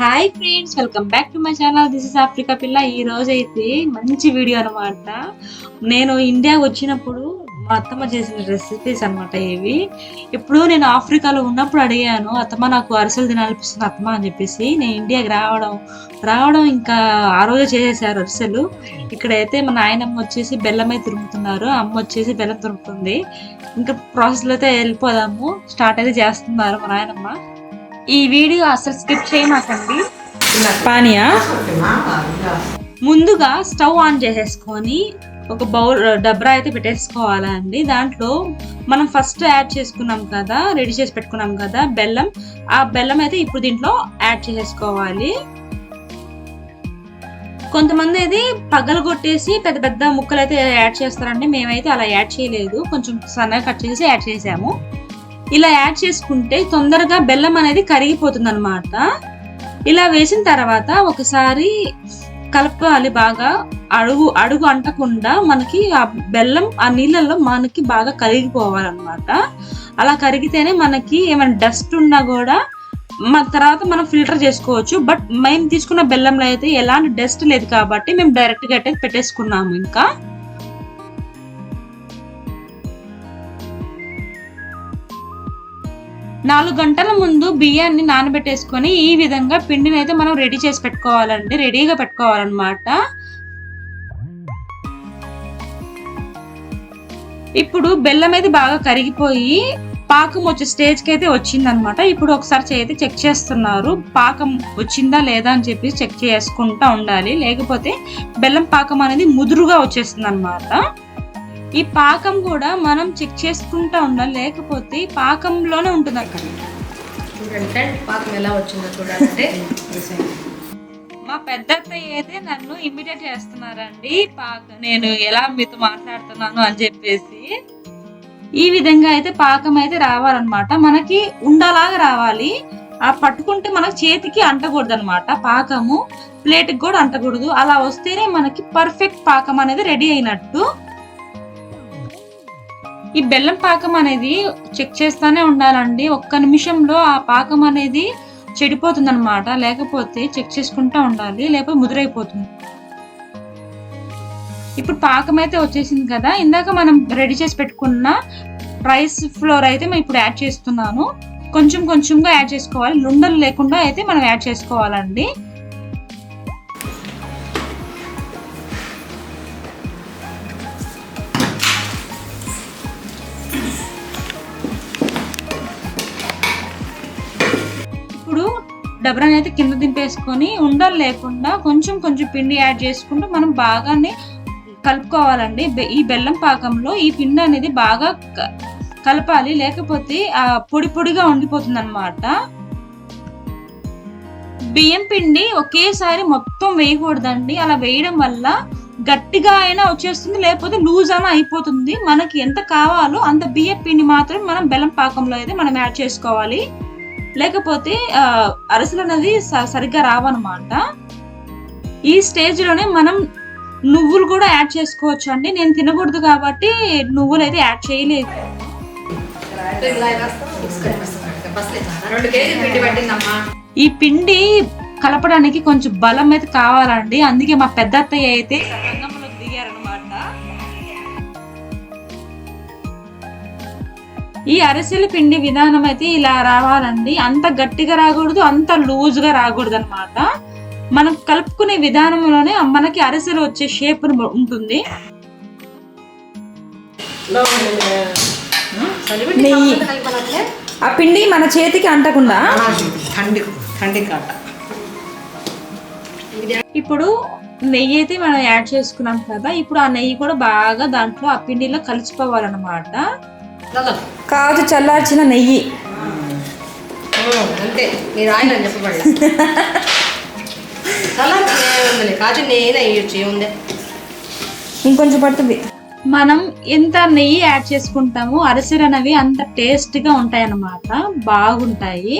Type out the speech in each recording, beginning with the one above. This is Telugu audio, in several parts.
Hi friends welcome back to my channel this is Africa పిల్ల ఈ రోజు అయితే మంచి వీడియో అనమాట నేను ఇండియా వచ్చినప్పుడు మా అత్తమ్మ చేసిన రెసిపీస్ అన్నమాట ఇవి. ఇప్పుడు నేను ఆఫ్రికాలో ఉన్నప్పుడు అడిగాను అత్తమ్మ నాకు అరిసెలు తినాలనిపిస్తుంది అత్తమ్మ అని చెప్పేసి. నేను ఇండియాకి రావడం రావడం ఇంకా ఆ రోజే చేసేసారు అరిసెలు. ఇక్కడైతే మా నాయనమ్మ వచ్చేసి బెల్లం అయితే తురుముతున్నారు అమ్మ వచ్చేసి బెల్లం తురుముతుంది ఇంకా ప్రాసెస్లో అయితే వెళ్ళిపోదాము. స్టార్ట్ అయితే చేస్తున్నారు మా నాయనమ్మ. ఈ వీడియో అసలు స్కిప్ చేయమాకండి. పానీయా? ముందుగా స్టవ్ ఆన్ చేసేసుకొని ఒక బౌల్ డబ్రా అయితే పెట్టేసుకోవాలండి. దాంట్లో మనం ఫస్ట్ యాడ్ చేసుకున్నాం కదా రెడీ చేసి పెట్టుకున్నాం కదా బెల్లం. ఆ బెల్లం అయితే ఇప్పుడు దీంట్లో యాడ్ చేసేసుకోవాలి. కొంతమంది అయితే పగలు కొట్టేసి పెద్ద పెద్ద ముక్కలు అయితే యాడ్ చేస్తారండి. మేమైతే అలా యాడ్ చేయలేదు. కొంచెం సన్నగా కట్ చేసి యాడ్ చేసాము. ఇలా యాడ్ చేసుకుంటే తొందరగా బెల్లం అనేది కరిగిపోతుంది అనమాట ఇలా వేసిన తర్వాత ఒకసారి కలపాలి బాగా. అడుగు అడుగు అంటకుండా మనకి ఆ బెల్లం ఆ నీళ్ళల్లో మనకి బాగా కరిగిపోవాలన్నమాట. అలా కరిగితేనే మనకి ఏమైనా డస్ట్ ఉన్నా కూడా మన తర్వాత మనం ఫిల్టర్ చేసుకోవచ్చు. బట్ మేము తీసుకున్న బెల్లంలో అయితే ఎలాంటి డస్ట్ లేదు కాబట్టి మేము డైరెక్ట్గా అయితే పెట్టేసుకున్నాము ఇంకా. నాలుగు గంటల ముందు బియ్యాన్ని నానబెట్టేసుకొని ఈ విధంగా పిండిని అయితే మనం రెడీ చేసి పెట్టుకోవాలండి. రెడీగా పెట్టుకోవాలన్నమాట. ఇప్పుడు బెల్లం అయితే బాగా కరిగిపోయి పాకం వచ్చే స్టేజ్కి అయితే వచ్చిందనమాట. ఇప్పుడు ఒకసారి చేతి చెక్ చేస్తున్నారు. పాకం వచ్చిందా లేదా అని చెప్పి చెక్ చేసుకుంటా ఉండాలి. లేకపోతే బెల్లం పాకం అనేది ముదురుగా వచ్చేస్తుంది అనమాట ఈ పాకం కూడా మనం చెక్ చేసుకుంటా ఉండాలి. లేకపోతే పాకంలోనే ఉంటుంది అక్కడ. చూడండి పాకం ఎలా వచ్చిందో చూడాలంటే. మా పెద్ద అత్తయ్య అయితే నన్ను ఇమిడియట్ చేస్తున్నారండి. పాక నేను ఎలా మీతో మాట్లాడుతున్నాను అని చెప్పేసి. ఈ విధంగా అయితే పాకం అయితే రావాలన్నమాట. మనకి ఉండలాగా రావాలి. ఆ పట్టుకుంటే మనకి చేతికి అంటకూడదు అనమాట పాకము ప్లేట్కి కూడా అంటకూడదు. అలా వస్తేనే మనకి పర్ఫెక్ట్ పాకం అనేది రెడీ అయినట్టు. ఈ బెల్లం పాకం అనేది చెక్ చేస్తానే ఉండాలండి. ఒక్క నిమిషంలో ఆ పాకం అనేది చెడిపోతుంది అనమాట లేకపోతే చెక్ చేసుకుంటా ఉండాలి. లేకపోతే ముదురైపోతుంది. ఇప్పుడు పాకం అయితే వచ్చేసింది కదా. ఇందాక మనం రెడీ చేసి పెట్టుకున్న రైస్ ఫ్లోర్ అయితే మేము ఇప్పుడు యాడ్ చేస్తున్నాను. కొంచెం కొంచెంగా యాడ్ చేసుకోవాలి. లుండలు లేకుండా అయితే మనం యాడ్ చేసుకోవాలండి. ఇప్పుడు డబ్రాని అయితే కింద దింపేసుకొని ఉండలు లేకుండా కొంచెం కొంచెం పిండి యాడ్ చేసుకుంటూ మనం బాగానే కలుపుకోవాలండి. బె- ఈ బెల్లం పాకంలో ఈ పిండి అనేది బాగా కలపాలి. లేకపోతే ఆ పొడి పొడిగా ఉండిపోతుంది అనమాట బియ్యం పిండి ఒకేసారి మొత్తం వేయకూడదండి. అలా వేయడం వల్ల గట్టిగా అయినా వచ్చేస్తుంది. లేకపోతే లూజ్ అయినా అయిపోతుంది. మనకి ఎంత కావాలో అంత బియ్యం పిండి మాత్రం మనం బెల్లం పాకంలో అయితే మనం యాడ్ చేసుకోవాలి. లేకపోతే అరసలు అరిసెలు అనేది స- సరిగ్గా రావన్నమాట. ఈ స్టేజ్లోనే మనం నువ్వులు కూడా యాడ్ చేసుకోవచ్చు అండి. నేను తినకూడదు కాబట్టి నువ్వులు అయితే యాడ్ చేయలేదు. ఈ పిండి కలపడానికి కొంచెం బలం అయితే కావాలండి. అందుకే మా పెద్ద అత్తయ్య అయితే దిగారనమాట ఈ అరిసెల పిండి విధానం అయితే ఇలా రావాలండి. అంత గట్టిగా రాకూడదు అంత లూజ్గా రాకూడదు అనమాట మనం కలుపుకునే విధానంలోనే మనకి అరిసెలు వచ్చే షేప్ ఉంటుంది. నెయ్యి. ఆ పిండి మన చేతికి అంటకుండా. ఇప్పుడు నెయ్యి అయితే మనం యాడ్ చేసుకున్నాం కదా ఇప్పుడు ఆ నెయ్యి కూడా బాగా దాంట్లో ఆ పిండిలో కలిసిపోవాలన్నమాట. కాదు చల్లార్చిన నెయ్యి. అంతే. మీరు ఆయిల్ అని కాజు ఏముంది ఇంకొంచెం పడుతుంది. మనం ఎంత నెయ్యి యాడ్ చేసుకుంటామో అరిసెలు అనేవి అంత టేస్ట్గా ఉంటాయి అన్నమాట బాగుంటాయి.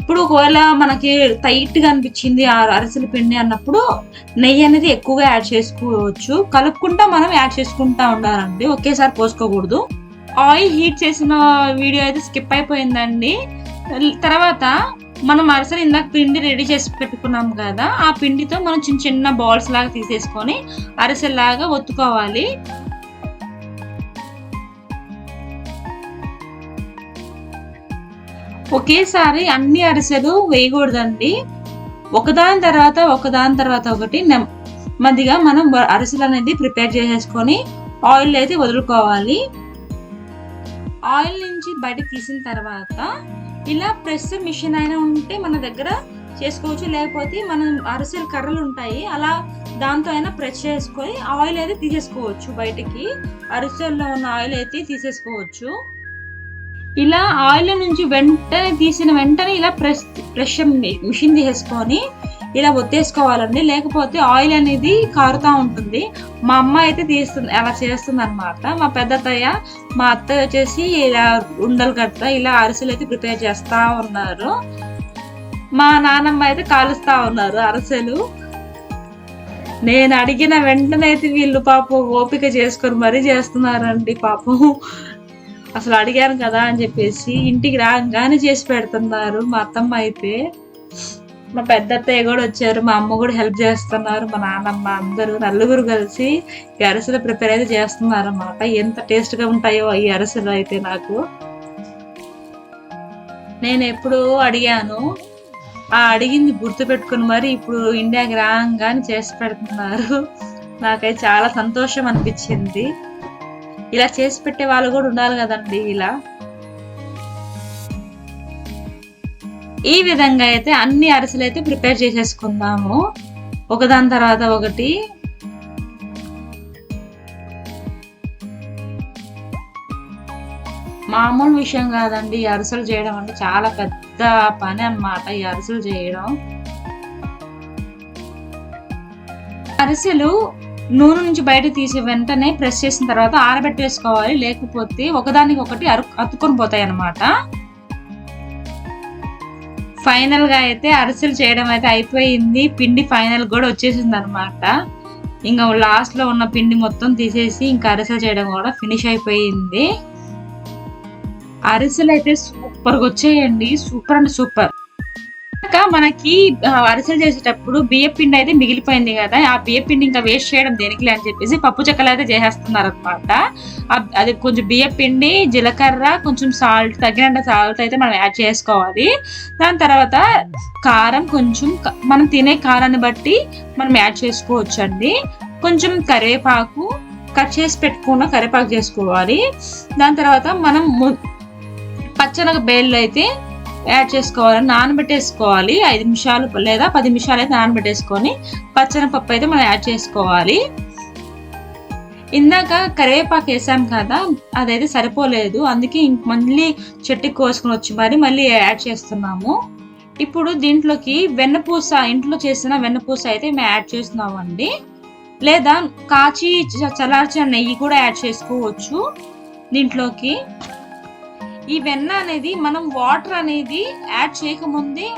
ఇప్పుడు ఒకవేళ మనకి టైట్గా అనిపించింది ఆ అరిసెల పిండి అన్నప్పుడు నెయ్యి అనేది ఎక్కువగా యాడ్ చేసుకోవచ్చు. కలుపుకుంటా మనం యాడ్ చేసుకుంటా ఉండాలండి. ఒకేసారి పోసుకోకూడదు. ఆయిల్ హీట్ చేసిన వీడియో అయితే స్కిప్ అయిపోయిందండి. తర్వాత మనం అరసలు ఇందాక పిండి రెడీ చేసి పెట్టుకున్నాం కదా ఆ పిండితో మనం చిన్న చిన్న బాల్స్ లాగా తీసేసుకొని అరసలాగా ఒత్తుకోవాలి. ఒకేసారి అన్ని అరిసెలు వేయకూడదండి. ఒకదాని తర్వాత ఒకదాని తర్వాత ఒకటి నెమ్మదిగా మనం అరిసెలు అనేది ప్రిపేర్ చేసేసుకొని ఆయిల్ అయితే వదులుకోవాలి. ఆయిల్ నుంచి బయట తీసిన తర్వాత ఇలా ప్రెస్ మిషన్ అయినా ఉంటే మన దగ్గర చేసుకోవచ్చు. లేకపోతే మనం అరిసెలు కర్రలు ఉంటాయి. అలా దాంతో అయినా ప్రెస్ చేసుకొని ఆయిల్ అయితే తీసేసుకోవచ్చు. బయటికి అరిసెల్లో ఉన్న ఆయిల్ అయితే తీసేసుకోవచ్చు. ఇలా ఆయిల్ నుంచి వెంటనే తీసిన వెంటనే ఇలా ప్రెస్ ప్రెష్ మిషన్ తీసేసుకొని ఇలా ఒత్తేసుకోవాలండి. లేకపోతే ఆయిల్ అనేది కారుతూ ఉంటుంది. మా అమ్మ అయితే తీస్తుంది అలా చేస్తుంది అనమాట మా పెద్దతయ్య మా అత్త వచ్చేసి ఇలా ఉండలు కట్ట ఇలా అరిసెలు అయితే ప్రిపేర్ చేస్తా ఉన్నారు. మా నానమ్మ అయితే కాలుస్తా ఉన్నారు అరిసెలు. నేను అడిగిన వెంటనే అయితే వీళ్ళు పాపం ఓపిక చేసుకొని మరీ చేస్తున్నారండి పాపం. అసలు అడిగాను కదా అని చెప్పేసి ఇంటికి రాగానే చేసి పెడుతున్నారు మా అత్తమ్మ అయితే. మా పెద్ద అత్తయ్య కూడా వచ్చారు మా అమ్మ కూడా హెల్ప్ చేస్తున్నారు మా నాన్నమ్మ అందరూ నలుగురు కలిసి ఈ అరసలు ప్రిపేర్ అయితే చేస్తున్నారు అన్నమాట ఎంత టేస్ట్గా ఉంటాయో ఈ అరిసెలు అయితే నాకు. నేను ఎప్పుడు అడిగాను ఆ అడిగింది గుర్తు పెట్టుకుని మరి ఇప్పుడు ఇండియాకి రాగానే చేసి పెడుతున్నారు. నాకైతే చాలా సంతోషం అనిపించింది. ఇలా చేసి పెట్టే వాళ్ళు కూడా ఉండాలి కదండి ఇలా. ఈ విధంగా అయితే అన్ని అరిసెలు అయితే ప్రిపేర్ చేసేసుకుందాము. ఒకదాని తర్వాత ఒకటి. మామూలు విషయం కాదండి ఈ అరిసెలు చేయడం అంటే చాలా పెద్ద పని అన్నమాట ఈ అరిసెలు చేయడం. అరిసెలు నూనె నుంచి బయట తీసి వెంటనే ప్రెస్ చేసిన తర్వాత ఆరబెట్టేసుకోవాలి లేకపోతే ఒకదానికి ఒకటి అరు అతుకొని పోతాయి అన్నమాట ఫైనల్గా అయితే అరిసెలు చేయడం అయితే అయిపోయింది. పిండి ఫైనల్ కూడా వచ్చేసింది అనమాట ఇంకా లాస్ట్లో ఉన్న పిండి మొత్తం తీసేసి ఇంకా అరిసెలు చేయడం కూడా ఫినిష్ అయిపోయింది. అరిసెలు అయితే సూపర్గా వచ్చాయండి. సూపర్ అండ్ సూపర్ ఇంకా మనకి అరిసెలు చేసేటప్పుడు బియ్య పిండి అయితే మిగిలిపోయింది కదా ఆ బియ్య పిండి ఇంకా వేస్ట్ చేయడం దేనికి అని చెప్పేసి పప్పు చెక్కలు అయితే చేసేస్తున్నారు అనమాట అది కొంచెం బియ్య పిండి జీలకర్ర కొంచెం సాల్ట్ తగినంత సాల్ట్ అయితే మనం యాడ్ చేసుకోవాలి. దాని తర్వాత కారం కొంచెం మనం తినే కారాన్ని బట్టి మనం యాడ్ చేసుకోవచ్చు అండి కొంచెం కరివేపాకు కట్ చేసి పెట్టుకున్న కరివేపాకు చేసుకోవాలి. దాని తర్వాత మనం ము- పచ్చనగ బేళ్ళు అయితే యాడ్ చేసుకోవాలి నానబెట్టేసుకోవాలి. ఐదు నిమిషాలు లేదా పది నిమిషాలు అయితే నానబెట్టేసుకొని పచ్చనపప్పు అయితే మనం యాడ్ చేసుకోవాలి. ఇందాక కరివేపాకు వేసాం కదా అదైతే సరిపోలేదు. అందుకే ఇంక మళ్ళీ చెట్టుకి కోసుకొని వచ్చి మరి మళ్ళీ యాడ్ చేస్తున్నాము. ఇప్పుడు దీంట్లోకి వెన్నపూస ఇంట్లో చేసిన వెన్నపూస అయితే మేము యాడ్ చేస్తున్నామండి. లేదా కాచి చల్లార్చిన నెయ్యి కూడా యాడ్ చేసుకోవచ్చు దీంట్లోకి. ఈ వెన్న అనేది మనం వాటర్ అనేది యాడ్ చేయకముందే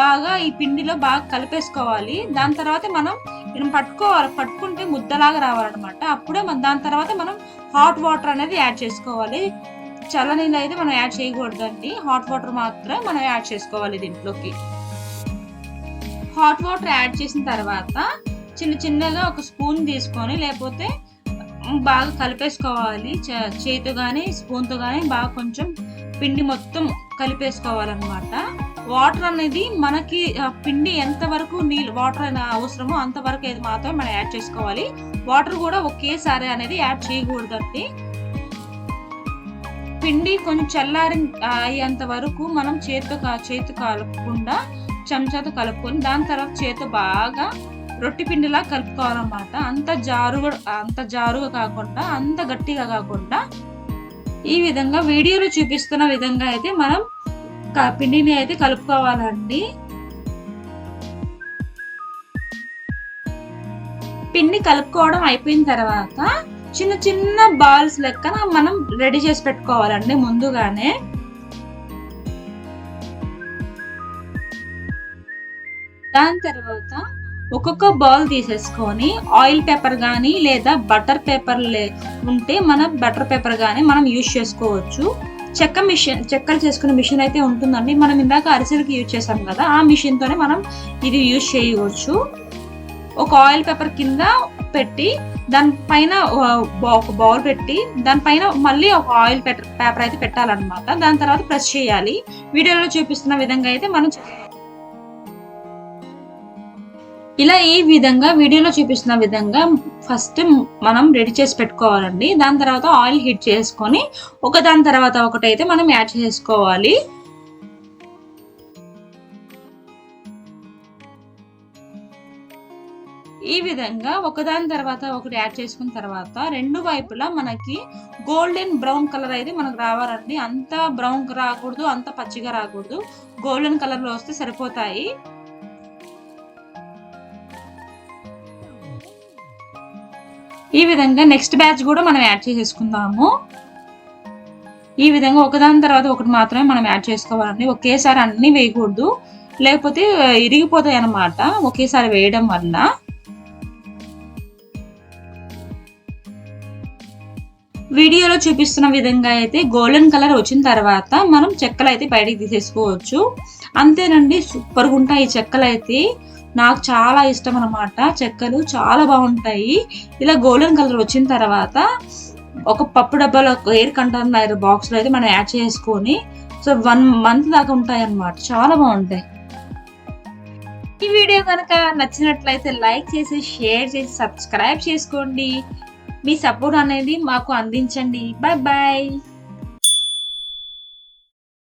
బాగా ఈ పిండిలో బాగా కలిపేసుకోవాలి. దాని తర్వాత మనం మనం పట్టుకోవాలి. పట్టుకుంటే ముద్దలాగా రావాలన్నమాట. అప్పుడే మన దాని తర్వాత మనం హాట్ వాటర్ అనేది యాడ్ చేసుకోవాలి. చల్ల నీళ్ళు అయితే మనం యాడ్ చేయకూడదండి. హాట్ వాటర్ మాత్రం మనం యాడ్ చేసుకోవాలి దీంట్లోకి. హాట్ వాటర్ యాడ్ చేసిన తర్వాత చిన్న చిన్నగా ఒక స్పూన్ తీసుకొని లేకపోతే బాగా కలిపేసుకోవాలి. చేతితో కానీ స్పూన్తో కానీ బాగా కొంచెం పిండి మొత్తం కలిపేసుకోవాలన్నమాట. వాటర్ అనేది మనకి పిండి ఎంతవరకు నీళ్ళు వాటర్ అయినా అవసరమో అంతవరకు అయితే మాత్రం మనం యాడ్ చేసుకోవాలి. వాటర్ కూడా ఒకేసారి అనేది యాడ్ చేయకూడదండి పిండి కొంచెం చల్లారి అయ్యేంత వరకు మనం చేతితో చేతి చేతితో కలపకుండా చెంచాతో కలుపుకొని దాని తర్వాత చేతితో బాగా రొట్టె పిండిలా కలుపుకోవాలన్నమాట. అంత జారుగా అంత జారుగా కాకుండా అంత గట్టిగా కాకుండా ఈ విధంగా వీడియోలో చూపిస్తున్న విధంగా అయితే మనం పిండిని అయితే కలుపుకోవాలండి. పిండి కలుపుకోవడం అయిపోయిన తర్వాత చిన్న చిన్న బాల్స్ లెక్కన మనం రెడీ చేసి పెట్టుకోవాలండి ముందుగానే. దాని తర్వాత ఒక్కొక్క బాల్ తీసేసుకొని ఆయిల్ పేపర్ కానీ లేదా బటర్ పేపర్ లే ఉంటే మన బటర్ పేపర్ కానీ మనం యూజ్ చేసుకోవచ్చు. చెక్క మిషన్ చెక్కలు చేసుకునే మిషన్ అయితే ఉంటుందండి. మనం ఇందాక అరిసెలకి యూజ్ చేసాం కదా ఆ మిషన్ తోనే మనం ఇది యూజ్ చేయవచ్చు. ఒక ఆయిల్ పేపర్ కింద పెట్టి దానిపైన ఒక బౌల్ పెట్టి దానిపైన మళ్ళీ ఒక ఆయిల్ పేపర్ అయితే పెట్టాలన్నమాట. దాని తర్వాత ప్రెస్ చేయాలి. వీడియోలో చూపిస్తున్న విధంగా అయితే మనం ఇలా ఈ విధంగా వీడియోలో చూపిస్తున్న విధంగా ఫస్ట్ మనం రెడీ చేసి పెట్టుకోవాలండి. దాని తర్వాత ఆయిల్ హీట్ చేసుకొని ఒక దాని తర్వాత ఒకటి అయితే మనం యాడ్ చేసుకోవాలి. ఈ విధంగా ఒకదాని తర్వాత ఒకటి యాడ్ చేసుకున్న తర్వాత రెండు వైపులా మనకి గోల్డెన్ బ్రౌన్ కలర్ అయితే మనకు రావాలండి. అంత బ్రౌన్ రాకూడదు అంత పచ్చిగా రాకూడదు. గోల్డెన్ కలర్లో వస్తే సరిపోతాయి. ఈ విధంగా నెక్స్ట్ బ్యాచ్ కూడా మనం యాడ్ చేసేసుకుందాము. ఈ విధంగా ఒకదాని తర్వాత ఒకటి మాత్రమే మనం యాడ్ చేసుకోవాలండి. ఒకేసారి అన్నీ వేయకూడదు. లేకపోతే ఇరిగిపోతాయి అన్నమాట. ఒకేసారి వేయడం వల్ల. వీడియోలో చూపిస్తున్న విధంగా అయితే గోల్డెన్ కలర్ వచ్చిన తర్వాత మనం చెక్కలు అయితే బయటికి తీసేసుకోవచ్చు. అంతేనండి సూపర్గా ఉంటాయి ఈ చెక్కలు అయితే నాకు చాలా ఇష్టం అనమాట చెక్కలు చాలా బాగుంటాయి. ఇలా గోల్డెన్ కలర్ వచ్చిన తర్వాత ఒక పప్పు డబ్బాలో ఒక ఎయిర్ కంటైనర్ బాక్స్లో అయితే మనం యాడ్ చేసుకొని సో వన్ మంత్ దాకా ఉంటాయి అన్నమాట. చాలా బాగుంటాయి. ఈ వీడియో కనుక నచ్చినట్లయితే లైక్ చేసి షేర్ చేసి సబ్స్క్రైబ్ చేసుకోండి. మీ సపోర్ట్ అనేది మాకు అందించండి. Bye bye